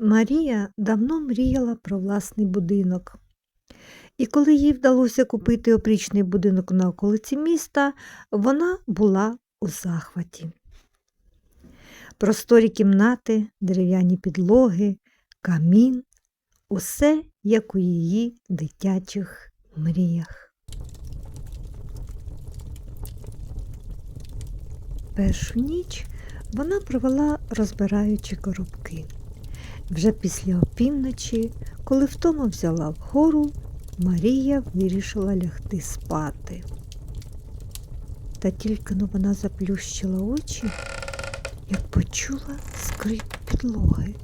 Марія давно мріяла про власний будинок. І коли їй вдалося купити опрічний будинок на околиці міста, вона була у захваті. Просторі кімнати, дерев'яні підлоги, камін усе як у її дитячих мріях. Першу ніч вона провела, розбираючи коробки. Вже після опівночі, коли втома взяла вгору, Марія вирішила лягти спати. Та тільки но вона заплющила очі, як почула скрип підлоги.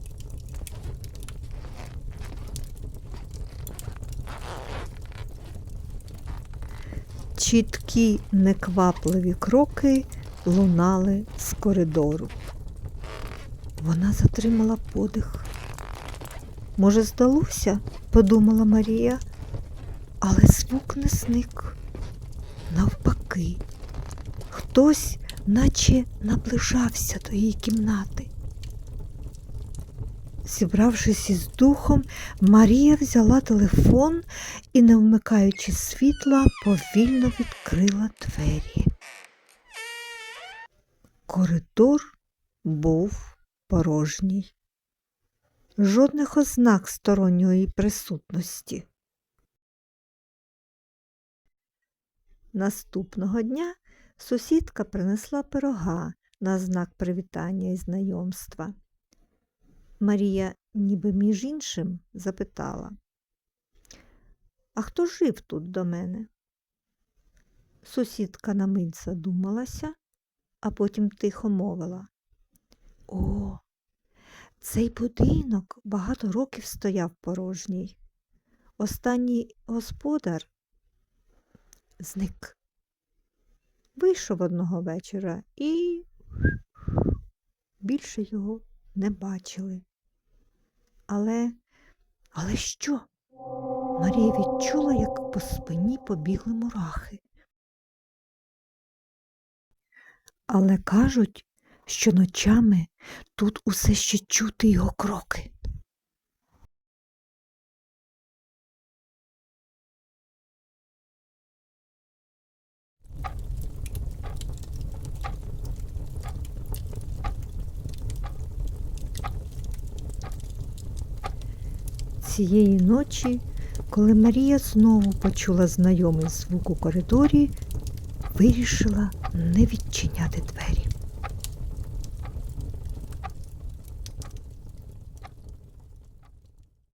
Чіткі неквапливі кроки лунали з коридору. Вона затримала подих. Може, здалося, подумала Марія, але звук не зник. Навпаки, хтось наче наближався до її кімнати. Зібравшись із духом, Марія взяла телефон і, не вмикаючи світла, повільно відкрила двері. Коридор був порожній. Жодних ознак сторонньої присутності. Наступного дня сусідка принесла пирога на знак привітання і знайомства. Марія, ніби між іншим, запитала, А хто жив тут до мене? Сусідка на мить задумалася, а потім тихо мовила. О, цей будинок багато років стояв порожній. Останній господар зник. Вийшов одного вечора і більше його не бачили. Але, але що? Марія відчула, як по спині побігли мурахи. Але кажуть, що ночами тут усе ще чути його кроки. Цієї ночі, коли Марія знову почула знайомий звук у коридорі, вирішила не відчиняти двері.